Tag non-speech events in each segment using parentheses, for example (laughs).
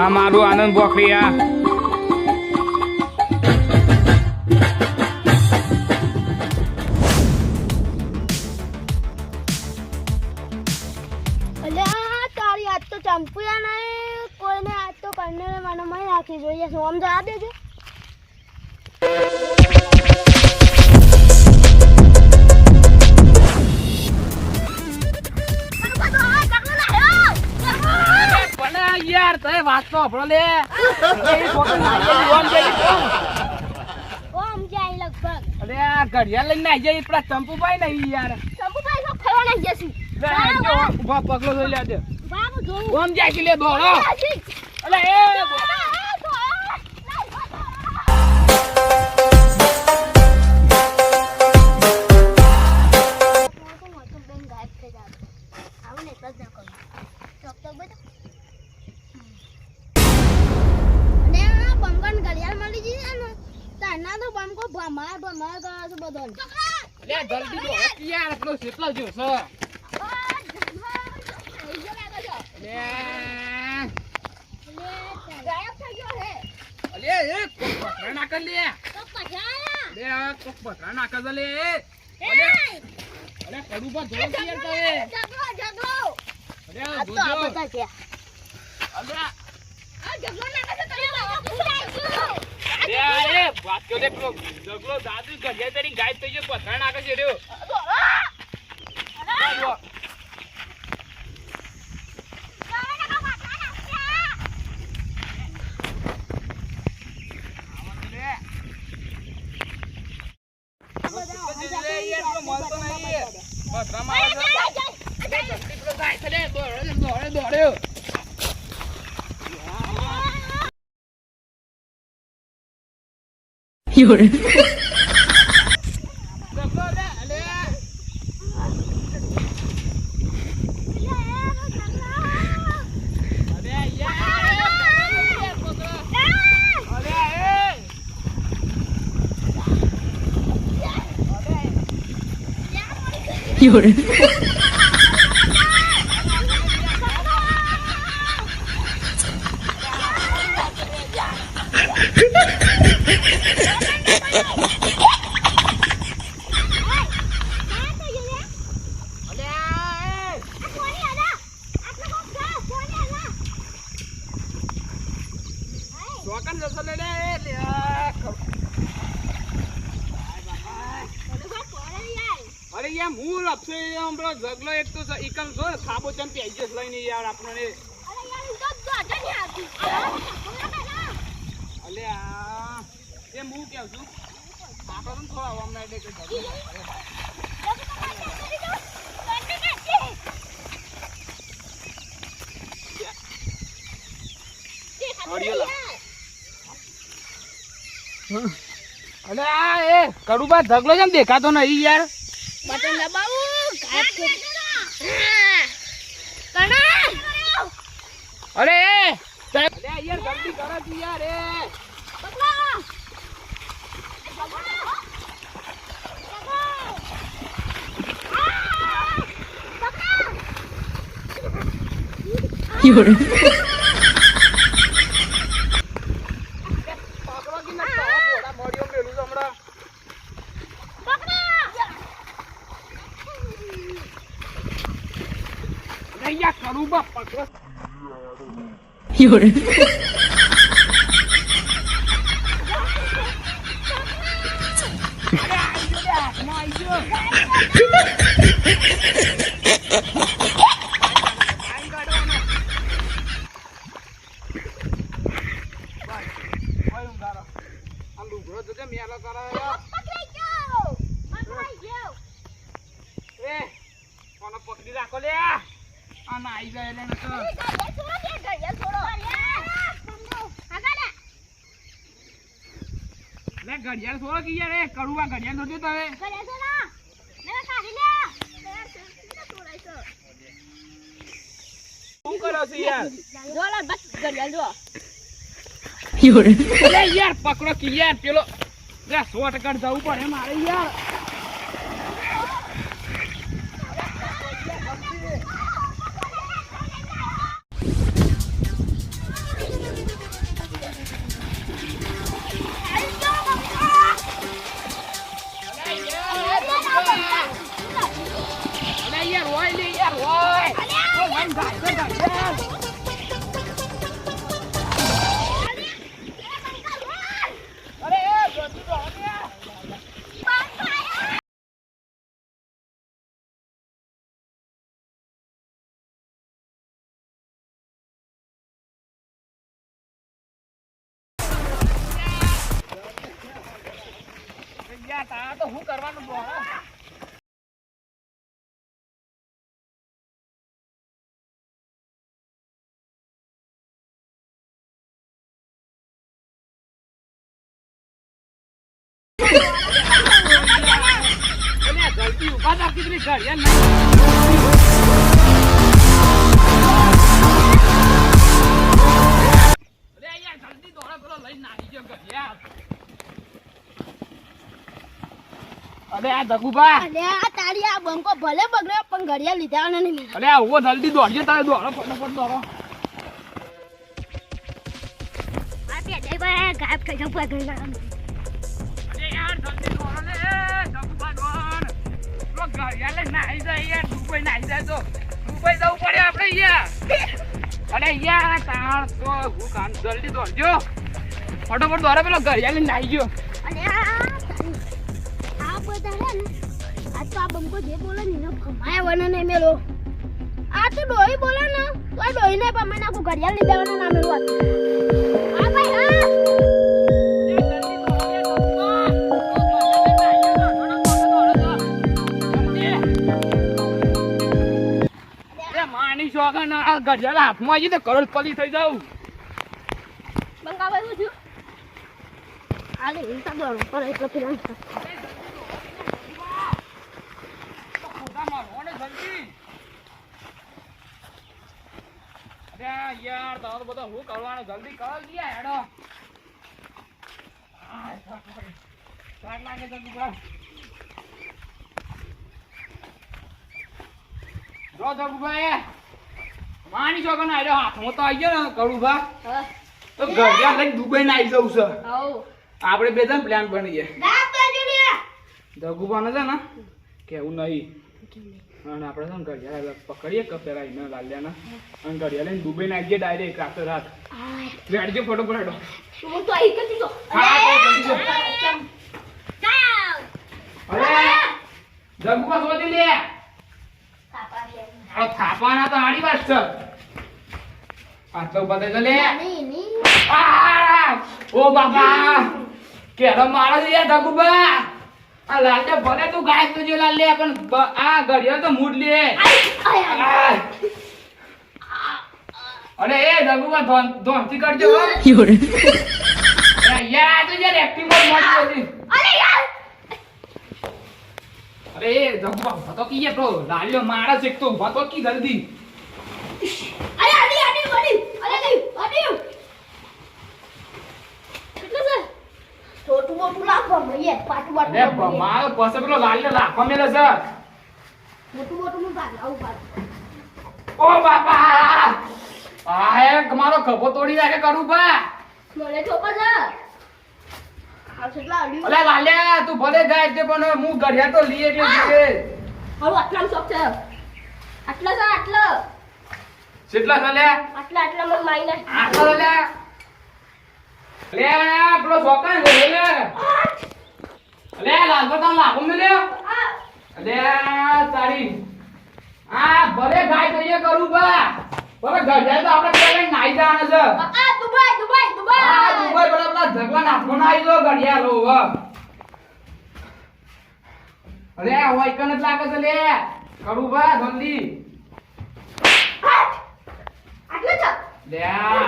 હા, મારું આનંદ બોકરિયા ચંપુયા નહીં કોઈને આજ તો કન્ને મને મળી રાખી જોઈએ સોમ જવા દેજો. તો આપણો લે. ઓમ જાય લગભગ. અરે આ ઘડિયાળ લઈને નાઈ જાય પેલા ચંપુભાઈ નહીં યાર. ચંપુભાઈ તો ફરવા નહીં જશે. પગલો જોઈ લે દે બાબુ જોવું ઓમ જાય કે લે દોડો. અલે એ કે યાર આપણો કેટલો જો છે? લે ગાયબ થઈ ગયો હે અલે એ કોક પથરા નાખ લે તો પછાયા લે આ કોક પથરા નાખ લે અલે અલે કડું પર જોર કે યાર તય જગલો જગલો અલે આ તો જોજો અલે આ જગલો નાખે તો તમે લે એ વાત પેલો જગલો દાદુ ઘડિયાળ તારી ગાયબ થઈ ગયો પથરા નાખે છે રહ્યો પથરા છે લે જલ્દી પેલો જાય છે લે દોડે દોડે દોડે જગલો લે અલે અરે (laughs) અરે યાર હું લપસે પેલો જગલો એક તો એકમ છો ખાબો ચમ પેજસ લઈને યાર આપણને અલે આ એ હું કેવ છું? આપણે તો થોડા અમને એટલે કે આ એ કડુબા ધગલો છે દેખાતો નહીં યાર. બટન દબાવું. ગાયબ અરે યાર જલ્દી કરો યાર એ. પકડો કે ના થોડા મોડિયો મેલું છે હમણાં અરે યાર કડુબા પકડો અરે આઈ ગયો લે, હાથમાં આઈ ગયો. આઈ કાઢવાનો. બસ, કોઈ ઊંઘારો. આ લુગડો જોજે મેલો કરાયો. એ, કોનો પકડી રાખો લે આ ના આઈ જાય એટલે નકર. લે ઘડિયાળ થોડો કી યાર એ કડુવા ઘડિયાળ નહોતી તમે. શું કરો છો યાર. અલે યાર પકડો કે યાર પેલો. લે શોર્ટકટ જવું પડે મારે યાર. યાર હોય લે યાર હોય જલ્દી ઊભા થા કીધું ઘડિયાળ નહીં અરે આ દગુબા અરે આ તારી આ બંકો ભલે બગડ્યો પણ ઘડિયાળ લીધા નહીં અરે આ ઊભો જલ્દી દોડજો તારે દોડો ફટાફટ દોડો. આ ભાઈ ગાયબ થઈ જવું યાર જલ્દી ને દોડજો ફટાફટ દોડો પેલો ઘડિયાળ નાઈ ગયો અને આ બધા ને આ તો આ જે બોલે ને એનો વને નહીં મેલો. આ તો ડોહી ને તો ડોહીને પમાઈ નાખું, ઘડિયાળ લીધા વને ના મેળવા શોખન આ ગઢિયાલા હાથમાં આવી તો કરોડપતિ થઈ જાઉં. બંકા ભાઈ શું આલે ઇન્ટા દોડો પર એટલો અરે યાર તમારું બધા હું કરવાનું? જલ્દી કરો લે હેડો. આ, લાગે છે દુબળા. જો જગુભાઈ માની છો કે ના? આવ્યો હાથમાં તો આવી ગયો ને કડુભા. તો ઘડિયાળ લઈને દુબઈ ના આવી જવું છે. આપણે બે જણ પ્લાન બનીએ જગુભાને છે ને કેવું નહીં. અને આપણે છે ને ઘડિયાળ પકડીએ કપેરા એને લાલ્યાના. અને ઘડિયાળ લઈને દુબઈ ના આવીએ ડાયરેક્ટ રાતે રાત. રેડજો ફોટો પડાડો. હું તો અહીં. અરે! શોધી લે? આ થાપાના તો આડી વાત છે. આ તો લે. ઓ બાબા કેરો મારો છે યાર ધગુબા. આ લાલને ભલે તું ગાય તું લાલ લે પણ આ ઘડિયાળ તો મૂડ લે. આ! અરે એ ધગુબા ધોન ધોનથી કરજો (laughs) યાર આ તો યાર એક્ટિંગ મોડ મોડી હતી અરે એ જમવા ઊભા તો કીએ તો. લાલ્યો મારા છે તો ઊભા તો કી જલ્દી. છોટું મોટું લાખો ભઈએ પાટું અરે બાટું મારો પાસે પેલો લાલ્યો લાખો મેલે છે. મોટું મોટું હું ભાગ આવું ભાગ. ઓ બાપા. આ હે મારો ખભો તોડી નાખે કરું બા. મને ચોપા છે. કેટલા અલે વાલ્યા તું ભલે ગાય છે પણ હું ગઢિયા તો લઈએ એટલે જોઈએ હવે આટલા શોખ છે. આટલા છે આટલા. કેટલા ચાલ્યા આટલા આટલા મને માઈને આટલા લે લે આપણો છોકરા ને લે લે લાગો તો લાગો લાખો લે તારી. આ ભલે ગાય જોઈએ કરું બા ભલે ગઢિયા તો આપણે પેલા નાઈ જવાના છે. દુબઈ પેલા પેલા ના આવી ગયો ઘડિયાળ લો હવે. અરે હોય કન જ લાગે છે લે. કરું ભા જલ્દી લે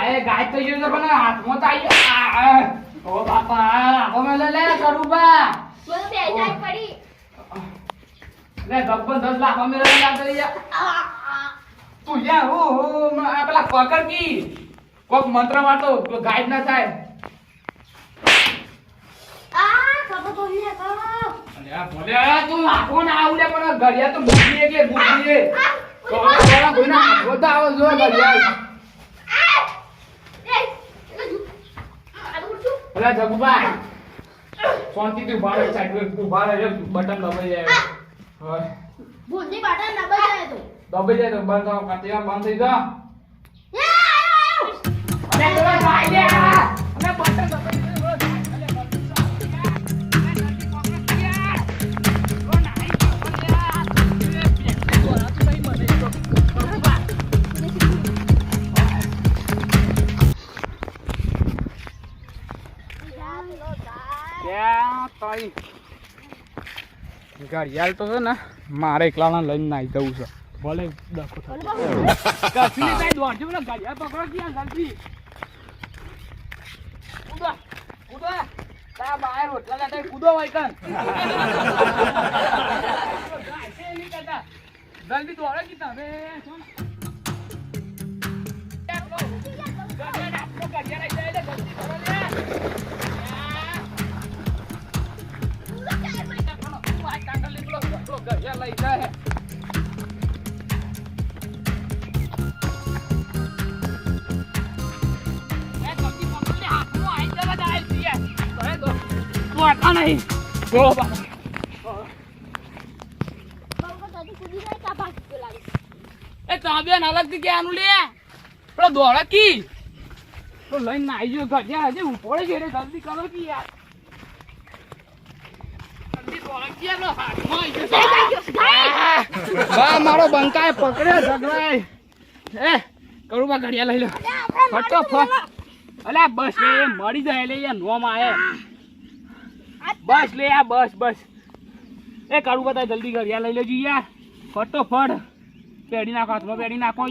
એ ગાય તો ગયો પણ હાથમાં તો આવી. ઓ બાપા આખો મેલે લે કરું બા મને બે જાય પડી. લે ગબ્બર દસ લાખ અમે લે લાગે લે આ આ તું યા હો હો પેલા પકડ કી. કોક મંત્ર મારતો ગાય ના થાય. જગુભાઈ. શાંતિથી ઊભા રહે સાઈડ ઊભા રહે બટન દબાઈ જાય. હવે ભૂંડી બાટા ના બજાય તો. દબાઈ જાય તો બંધ થાવ કાતિયા બંધ થઈ જા. અરે પેલો ભાઈ અરે બટન દબાઈ ઘડિયાળ તો છે ને, મારે એકલાના લઈને નાઈ જવું છે. ભલે ડખો ઘડિયાળ પકડો ક્યાં જલ્દી બહાર રોટલા લેતા કૂદો દોડો કી તમે. કા ભાગ પેલા એ તાબિયાન અલગથી કે આનું લે પેલો દોડે કી? તો લઈને નાઈ ગયો ઘટ્યા હજી ઉપડે છે જલ્દી કરો કે યાર. મારો બંકાય પકડ્યો ઝઘડાય એ કરુબા ઘડિયા લઈ લો. ફટોફટ અલા બસ લે મળી જાય લે યાર નોમ આયે બસ લે આ બસ બસ. એ કરું તારે જલ્દી ઘડિયા લઈ લેજો યાર. ફટોફટ પેડી નાખો હાથમાં પેડી નાખો.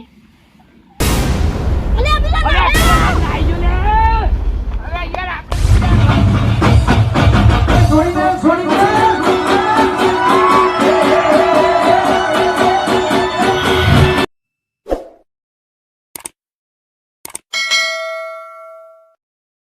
છોડી દે છોડી દે.